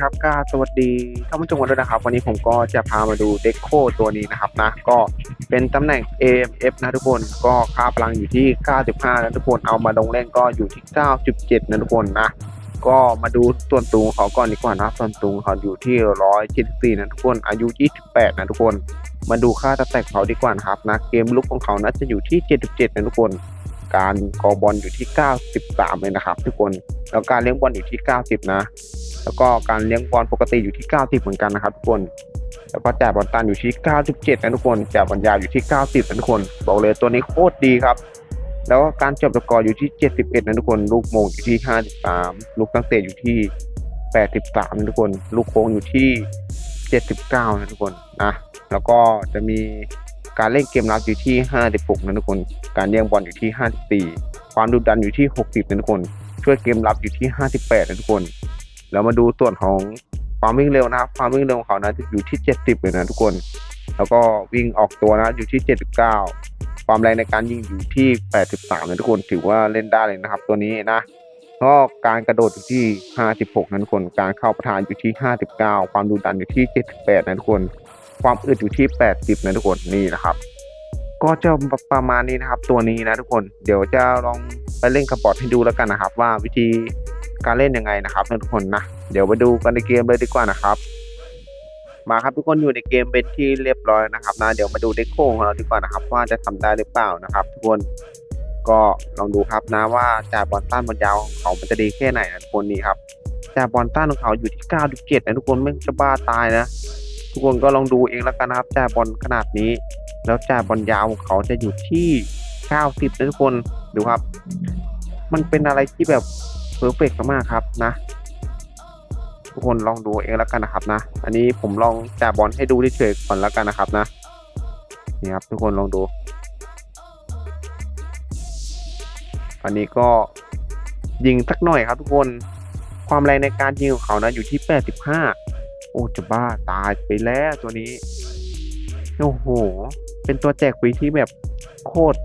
ครับก็สวัสดีท่านผู้ชมกันด้วยนะครับ วันนี้ผมก็จะพามาดูเด็กโคตัวนี้นะครับนะ ก็เป็นตำแหน่ง AMF นะทุกคน ก็ค่าพลังอยู่ที่ 95 นะทุกคน เอามาลงเล่นก็อยู่ที่ 9.7 นะทุกคนนะ ก็มาดูส่วนตูงเขาก่อนดีกว่านะ ส่วนตูงเขาอยู่ที่ 174 นะทุกคน อายุ 28 นะทุกคน มาดูค่าตะแตกเขาดีกว่านะครับนะ เกมลุกของเขานะจะอยู่ที่ 77 นะทุกคน การกอบอลอยู่ที่ 93 เลยนะครับ ทุกคน แล้วการเลี้ยงบอลอยู่ที่ 90 นะ แล้วก็การเลี้ยงบอลปกติอยู่ที่ 90 เหมือนกันนะครับทุกคน แล้วก็จ่ายบอลตันอยู่ที่ 97 นะทุกคนจ่ายบอลยาวอยู่ที่ 90 นะทุกคน บอกเลยตัวนี้โคตรดีครับ แล้วก็การจบสกอร์อยู่ที่ 71 นะทุกคน ลูกโมงอยู่ที่ 53 ลูกตั้งเตะอยู่ที่ 83 นะทุกคน ลูกโค้งอยู่ที่ 79 นะทุกคน นะ แล้วก็จะมี การเล่นเกมรับอยู่ที่ 56 นะทุกคน การเลี้ยงบอลอยู่ที่ 54 ความดุดันอยู่ที่ 60 นะทุกคน ช่วยเกมรับอยู่ที่ 58 นะทุกคน แล้วมาดูส่วนของความวิ่งเร็วนะครับ ความวิ่งเร็วของเขานะจะอยู่ที่ 70 เลยนะทุกคน แล้วก็วิ่งออกตัวนะอยู่ที่ 79 ความแรงในการยิงอยู่ที่ 83 นะทุกคน ถือว่าเล่นได้เลยนะครับ ตัวนี้นะก็การกระโดดอยู่ที่ 56 นะทุกคน การเข้าประธานอยู่ที่ 59 ความดุดันอยู่ที่ 78 นะทุกคน ความอึดอยู่ที่ 80นะทุกคนนี่นะครับ ก็จะประมาณนี้นะครับ ตัวนี้นะทุกคนเดี๋ยวจะลองไปเล่นกับบอทให้ดูแล้วกันนะครับ ว่าวิธีการเล่นยังไงนะครับทุกคนนะเดี๋ยวไปดูกันในเกมเลยดีกว่านะครับ มาครับทุกคนอยู่ในเกมเป็นที่เรียบร้อยนะครับนะเดี๋ยวมาดูเด็กโค้งของเราดีกว่านะครับ ว่าจะทำได้หรือเปล่านะครับ ทุกคนก็ลองดูครับนะว่าจ่ายบอลต้านบอลยาวของเขามันจะดีแค่ไหนนะทุกคนนี่ครับจ่ายบอลต้านของเขาอยู่ที่ 9.7นะทุกคนไม่จะบ้าตายนะ ทุกคนก็ลองดูเองแล้วกันนะครับจ่ายบอลขนาดนี้ แล้วจ่ายบอลยาวของเขาจะอยู่ที่ 90นะทุกคนดูครับ มันเป็นอะไรที่แบบเพอร์เฟกต์มากๆครับนะ ทุกคนลองดูเองแล้วกันนะครับนะ อันนี้ผมลองจ่ายบอลให้ดูเฉยๆก่อนแล้วกันนะครับนะนี่ครับทุกคนลองดู อันนี้ก็ยิงสักหน่อยครับทุกคนความแรงในการยิงของเขานะอยู่ที่ 85 โอ้จะบ้าตายไปแล้วตัวนี้ โอ้โห เป็นตัวแจกฟรีที่แบบโคตร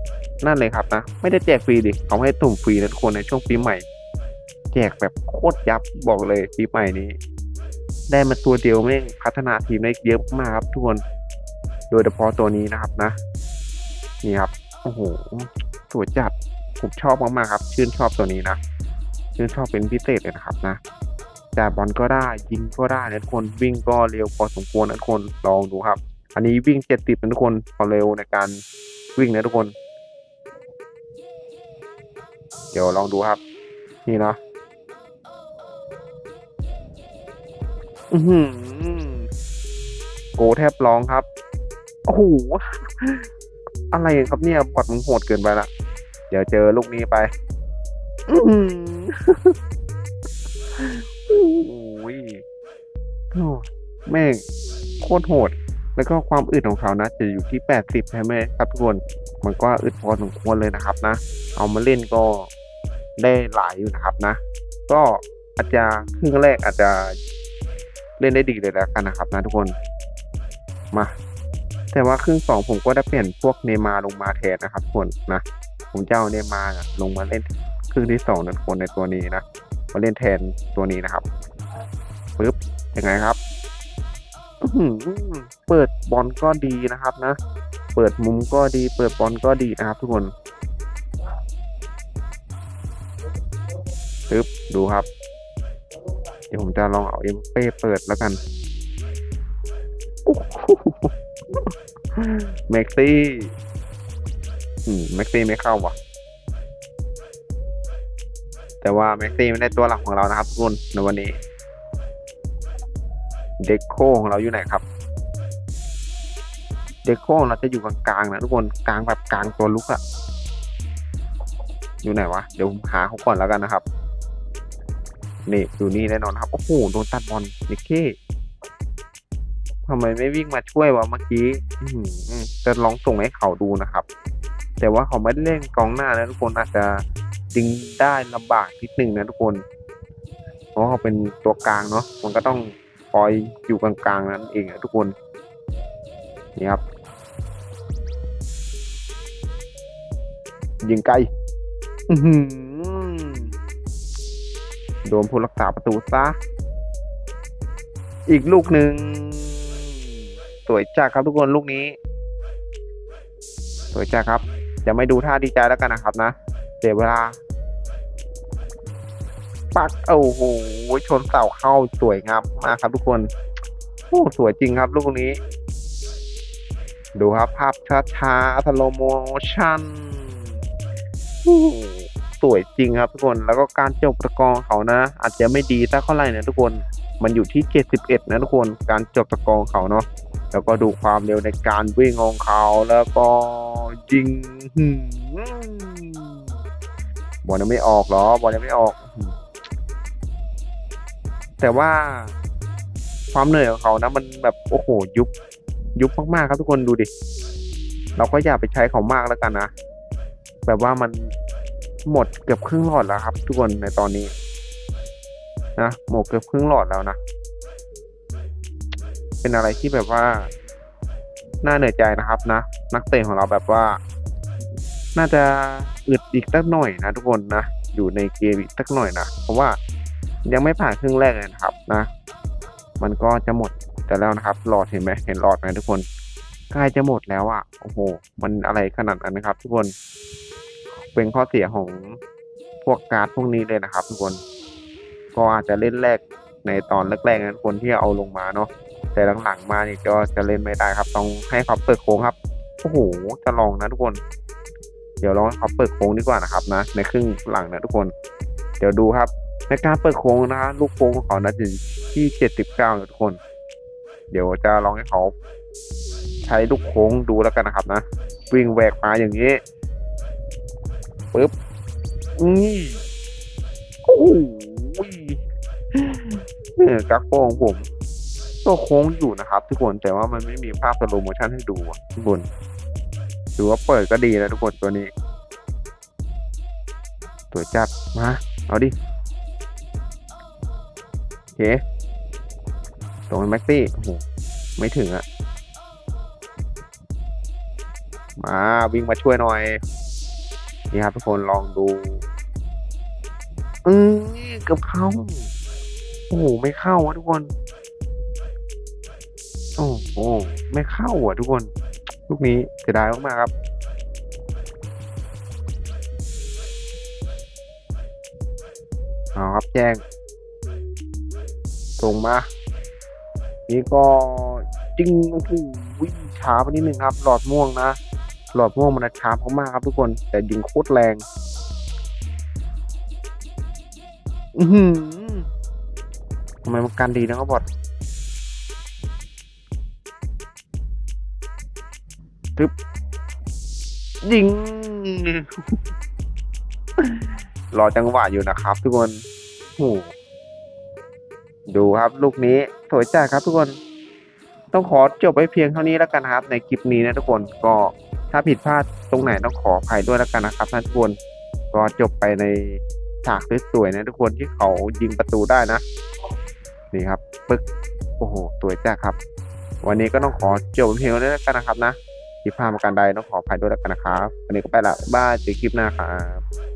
นั่นเลยครับนะ ไม่ได้แจกฟรีดิเขาให้ตุ่มฟรีนะทุกคนในช่วงปีใหม่ แจกแบบโคตรยับบอกเลยปีใหม่นี้ ได้มาตัวเดียวแม่พัฒนาทีมได้เยอะมากครับทุกคน โดยเฉพาะตัวนี้นะครับนะ นี่ครับ โอ้โหสวยจัดผมชอบมากๆครับ ชื่นชอบตัวนี้นะ ชื่นชอบเป็นพิเศษเลยนะครับนะ จ่ายบอลก็ได้ยิงก็ได้นะทุกคนวิ่งก็เร็วพอสมควรนะทุกคนลองดูครับ อันนี้วิ่งเจ็ดสิบนะทุกคนพอเร็วในการวิ่งนะทุกคน เดี๋ยวลองดูครับ นี่เนาะอือหือโกแทบร้องครับโอ้โหอะไรครับเนี่ยบอดมึงโหดเกินไปละเดี๋ยวเจอลูกนี้ไป อื้ แม่งโคตรโหด แล้วก็ความอึดของเขานะ จะอยู่ที่ 80ใช่ไหมครับทุกคนมันก็อึดพอสมควรเลยนะครับนะ เอามาเล่นก็ได้หลายอยู่นะครับนะ ก็อาจจะครึ่งแรกอาจจะเล่นได้ดีเลยแล้วกันนะครับนะทุกคนมาแต่ว่าครึ่งสองผมก็ได้เปลี่ยนพวกเนมาร์ลงมาแทนนะครับทุกคนนะผมจะเอาเนมาร์ลงมาเล่นครึ่งที่สองนะทุกคนในตัวนี้นะมาเล่นแทนตัวนี้นะครับปึ๊บ ยังไงครับเปิดบอลก็ดีนะครับนะ เปิดมุมก็ดี เปิดบอลก็ดีนะครับ ทุกคนปึ๊บดูครับ เดี๋ยวผมจะลองเอาเอ็มเป้เปิดแล้วกันโอ้โหแม็กซี่อืมแม็กซี่ไม่เข้าว่ะ แต่ว่าแม็กซี่ไม่ได้ตัวหลักของเรานะครับทุกคนในวันนี้ เด็กโคของเราอยู่ไหนครับ เด็กโคของเราจะอยู่กลางๆนะทุกคนกลางแบบกลางตัวลุกอะอยู่ไหนวะ เดี๋ยวผมหาเขาก่อนแล้วกันนะครับ นี่อยู่นี่แน่นอนครับ โอ้โหโดนตัดบอลนิกเก้ทำไมไม่วิ่งมาช่วยวะเมื่อกี้จะลองส่งให้เขาดูนะครับ แต่ว่าเขาไม่ได้เล่นกองหน้านะทุกคนอาจจะดึงได้ลำบากนิดนึงนะทุกคน เพราะเขาเป็นตัวกลางเนาะมันก็ต้อง คอยอยู่กลางๆนั้นเองนะทุกคนนี่ครับยิงไกลอื้อหือโดนผู้รักษาประตูซะ อีกลูกหนึ่ง สวยจัดครับทุกคนลูกนี้ สวยจัดครับ จะไม่ดูท่าดีใจแล้วกันนะครับนะ เสียเวลา ปักโอ้โหชนเสาเข้าสวยงามมากครับ ทุกคนโอ้สวยจริงครับ ลูกนี้ ดูครับภาพช้าๆสโลโมชั่นสวยจริงครับทุกคนแล้วก็การจบตะกองเขานะ อาจจะไม่ดีสักเท่าไหร่นะทุกคนมันอยู่ที่ 71 นะทุกคนการจบตะกองเขาเนาะแล้วก็ดูความเร็วในการวิ่งของเขาแล้วก็ยิงหืมบอลยังไม่ออกหรอบอลยังไม่ออก แต่ว่าความเหนื่อยของเขานะมันแบบโอ้โหยุบยุบมากๆครับทุกคนดูดิ เราก็อย่าไปใช้เขามากแล้วกันนะแบบว่ามันหมดเกือบครึ่งหลอดแล้วครับ ทุกคนในตอนนี้นะหมดเกือบครึ่งหลอดแล้วนะเป็นอะไรที่แบบว่าน่าเหนื่อยใจนะครับนะนักเตะของเราแบบว่า น่าจะอึดอีกสักหน่อยนะทุกคนนะอยู่ในเกมอีกสักหน่อยนะเพราะว่า ยังไม่ผ่านครึ่งแรกเลยนะครับนะ มันก็จะหมดแต่แล้วนะครับ หลอดเห็นไหมเห็นหลอดไหมทุกคนใกล้จะหมดแล้วอะโอ้โห มันอะไรขนาดนั้นนะครับ ทุกคนเป็นข้อเสียของพวกการ์ดพวกนี้เลยนะครับ ทุกคนก็อาจจะเล่นแรกในตอนแรกๆนะทุกคนที่เอาลงมาเนาะแต่หลังๆมาเนี่ก็จะเล่นไม่ได้ครับ ต้องให้เขาเปิดโค้งครับโอ้โหจะลองนะทุกคน เดี๋ยวลองเขาเปิดโค้งดีกว่านะครับนะ ในครึ่งหลังนะทุกคน เดี๋ยวดูครับ ในการเปิดโค้งนะลูกโค้งของเขานะจะอยู่ที่เจ็ดสิบเก้าทุกคน เดี๋ยวจะลองให้เขาใช้ลูกโค้งดูแล้วกันนะครับนะวิ่งแหวกมาอย่างนี้ปึ๊บนี่โอ้โหเนี่ยกักโป้ของผมก็โค้งอยู่นะครับ ทุกคนแต่ว่ามันไม่มีภาพสโลโมชั่นให้ดูทุกคนถือว่าเปิดก็ดีนะทุกคนตัวนี้สวจัดมาเอาดิ เคตรงแม็กซี่โอ้โหไม่ถึงอะมาวิ่งมาช่วยหน่อย นี่ครับทุกคนลองดูอืมเกือบเข้า โอ้โหไม่เข้าอะทุกคน โอ้โหไม่เข้าอะทุกคน ลูกนี้เสียดายมากๆครับเอาครับแจ้ง ส่งมา นี่ก็จริงโอ้โหวิ่งช้าไปนิดนึงครับ หลอดม่วงนะ หลอดม่วงมันช้าเขามากครับทุกคน แต่ยิงโคตรแรง อือหือทำไมมันกันดีนะเขาบบอดทึบยิงรอจังหวะอยู่นะครับทุกคนโอ้โห ดูครับลูกนี้สวยจัดครับทุกคน ต้องขอจบไว้เพียงเท่านี้แล้วกันครับ ในคลิปนี้นะทุกคนก็ถ้าผิดพลาดตรงไหนต้องขออภัยด้วยแล้วกันนะครับท่านทุกคนก็จบไปในฉากสวยๆนะทุกคนที่เขายิงประตูได้นะ นี่ครับปึ๊กโอ้โหสวยจัดครับ วันนี้ก็ต้องขอจบเพียงเท่านี้แล้วกันนะครับนะผิดพลาดประการใดต้องขออภัยด้วยแล้วกันนะครับวันนี้ก็ไปละบ้ายเจอคลิปหน้าครับ